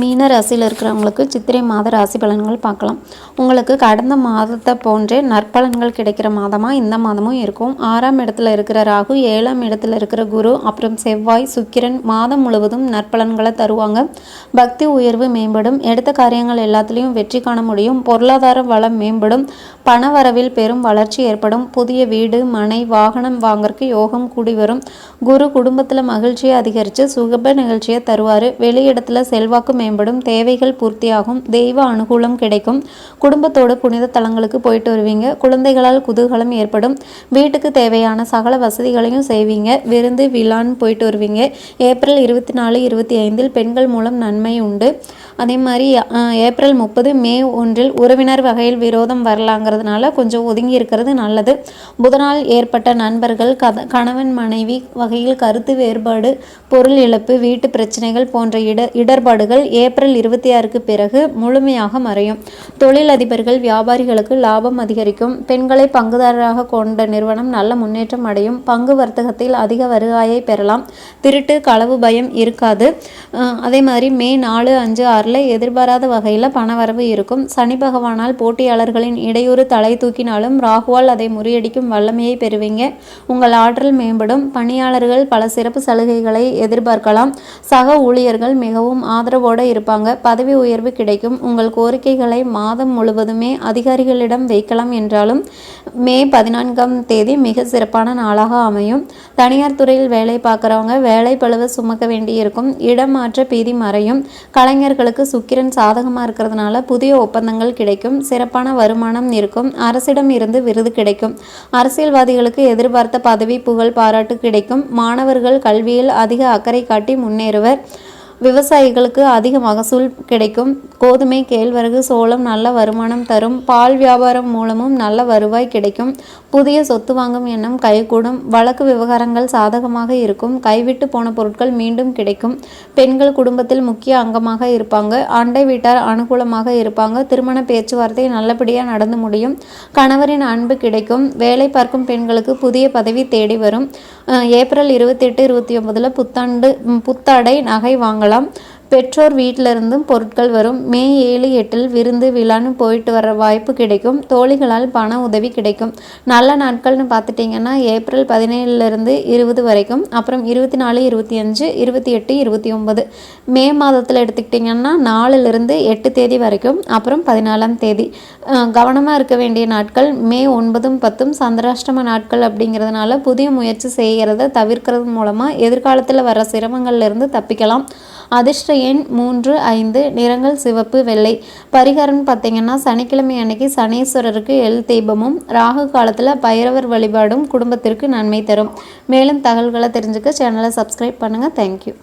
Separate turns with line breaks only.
மீன ராசியில் இருக்கிறவங்களுக்கு சித்திரை மாத ராசி பலன்கள் பார்க்கலாம். உங்களுக்கு கடந்த மாதத்தை போன்றே நற்பலன்கள் கிடைக்கிற மாதமாக இந்த மாதமும் இருக்கும். ஆறாம் இடத்துல இருக்கிற ராகு ஏழாம் இடத்துல இருக்கிற குரு அப்புறம் செவ்வாய் சுக்கிரன் மாதம் முழுவதும் நற்பலன்களை தருவாங்க. பக்தி உயர்வு மேம்படும். எடுத்த காரியங்கள் எல்லாத்துலேயும் வெற்றி காண முடியும். பொருளாதார வளம் மேம்படும். பண வரவில் பெரும் வளர்ச்சி ஏற்படும். புதிய வீடு மனை வாகனம் வாங்கறதுக்கு யோகம் கூடி வரும். குரு குடும்பத்தில் மகிழ்ச்சியை அதிகரித்து சுகப நிகழ்ச்சியை தருவார். வெளியிடத்தில் செல்வாக்கு மேம்படும் தேவைகள் பூர்த்தியாகும் தெய்வ அனுகூலம் கிடைக்கும். குடும்பத்தோடு புனித தலங்களுக்கு போயிட்டு வருவீங்க. குழந்தைகளால் குதூகலம் ஏற்படும். வீட்டுக்கு தேவையான சகல வசதிகளையும் செய்வீங்க. விருந்து விழான்னு போயிட்டு வருவீங்க. ஏப்ரல் இருபத்தி நாலு இருபத்தி ஐந்தில் பெண்கள் மூலம் நன்மை உண்டு. அதே மாதிரி ஏப்ரல் முப்பது மே ஒன்றில் உறவினர் வகையில் விரோதம் வரலாங்கிறதுனால கொஞ்சம் ஒதுங்கி இருக்கிறது நல்லது. புதனால் ஏற்பட்ட நண்பர்கள் கத கணவன் மனைவி வகையில் கருத்து வேறுபாடு பொருள் இழப்பு வீட்டு பிரச்சனைகள் போன்ற இட இடர்பாடுகள் ஏப்ரல் இருபத்தி ஆறுக்கு பிறகு முழுமையாக மறையும். தொழிலதிபர்கள் வியாபாரிகளுக்கு லாபம் அதிகரிக்கும். பெண்களை பங்குதாரராக கொண்ட நிறுவனம் நல்ல முன்னேற்றம் அடையும். பங்கு வர்த்தகத்தில் அதிக வருவாயை பெறலாம். திருட்டு களவு பயம் இருக்காது. அதே மாதிரி மே நாலு அஞ்சு ஆறில் எதிர்பாராத வகையில் பணவரவு இருக்கும். சனி பகவானால் போட்டியாளர்களின் இடையூறு தலை தூக்கினாலும் ராகுவால் அதை முறியடிக்கும் வல்லமையை பெறுவீங்க. உங்கள் ஆற்றல் மேம்படும். பணியாளர்கள் பல சிறப்பு சலுகைகளை எதிர்பார்க்கலாம். சக ஊழியர்கள் மிகவும் ஆதரவு ஆதரவோடு இருப்பாங்க. பதவி உயர்வு கிடைக்கும். உங்கள் கோரிக்கைகளை மாதம் முழுவதுமே அதிகாரிகளிடம் வைக்கலாம் என்றாலும் மே பதினான்காம் தேதி மிக சிறப்பான நாளாக அமையும். தனியார் துறையில் வேலை பார்க்குறவங்க வேலை பழுவ சுமக்க வேண்டியிருக்கும். இடமாற்ற பீதி மறையும். கலைஞர்களுக்கு சுக்கிரன் சாதகமாக இருக்கிறதுனால புதிய ஒப்பந்தங்கள் கிடைக்கும். சிறப்பான வருமானம் இருக்கும். அரசிடம் இருந்து விருது கிடைக்கும். அரசியல்வாதிகளுக்கு எதிர்பார்த்த பதவி புகழ் பாராட்டு கிடைக்கும். மாணவர்கள் கல்வியில் அதிக அக்கறை காட்டி முன்னேறுவர். விவசாயிகளுக்கு அதிக மகசூல் கிடைக்கும். கோதுமை கேழ்வரகு சோளம் நல்ல வருமானம் தரும். பால் வியாபாரம் மூலமும் நல்ல வருவாய் கிடைக்கும். புதிய சொத்து வாங்கும் எண்ணம் கைகூடும். வழக்கு விவகாரங்கள் சாதகமாக இருக்கும். கைவிட்டு போன பொருட்கள் மீண்டும் கிடைக்கும். பெண்கள் குடும்பத்தில் முக்கிய அங்கமாக இருப்பாங்க. அண்டை வீட்டார் அனுகூலமாக இருப்பாங்க. திருமண பேச்சுவார்த்தை நல்லபடியாக நடந்து முடியும். கணவரின் அன்பு கிடைக்கும். வேலை பார்க்கும் பெண்களுக்கு புதிய பதவி தேடி வரும். ஏப்ரல் இருபத்தி எட்டு இருபத்தி ஒன்பதில் புத்தாண்டு புத்தாடை நகை வாங்கலாம். பெற்றோர் வீட்டிலிருந்தும் பொருட்கள் வரும். மே ஏழு எட்டில் விருந்து விழான்னு போயிட்டு வர வாய்ப்பு கிடைக்கும். தோழிகளால் பண உதவி கிடைக்கும். நல்ல நாட்கள்னு பார்த்துட்டிங்கன்னா ஏப்ரல் பதினேழுலேருந்து இருபது வரைக்கும். அப்புறம் இருபத்தி நாலு இருபத்தி அஞ்சு இருபத்தி எட்டு இருபத்தி ஒம்பது மே மாதத்தில் எடுத்துக்கிட்டிங்கன்னா நாலுலேருந்து எட்டு தேதி வரைக்கும். அப்புறம் பதினாலாம் தேதி. கவனமாக இருக்க வேண்டிய நாட்கள். மே ஒன்பதும் பத்தும் சந்திராஷ்டம நாட்கள் அப்படிங்கிறதுனால புதிய முயற்சி செய்கிறத தவிர்க்கிறது மூலமாக எதிர்காலத்தில் வர சிரமங்கள்லேருந்து தப்பிக்கலாம். அதிர்ஷ்ட எண் மூன்று ஐந்து நிறங்கள் சிவப்பு வெள்ளை. பரிகாரம் பார்த்தீங்கன்னா சனிக்கிழமை அன்னைக்கு சனீஸ்வரருக்கு எல் தீபமும் ராகு காலத்தில் பைரவர் வழிபாடும் குடும்பத்திற்கு நன்மை தரும். மேலும் தகவல்களை தெரிஞ்சுக்க சேனலை சப்ஸ்கிரைப் பண்ணுங்கள் தேங்க்யூ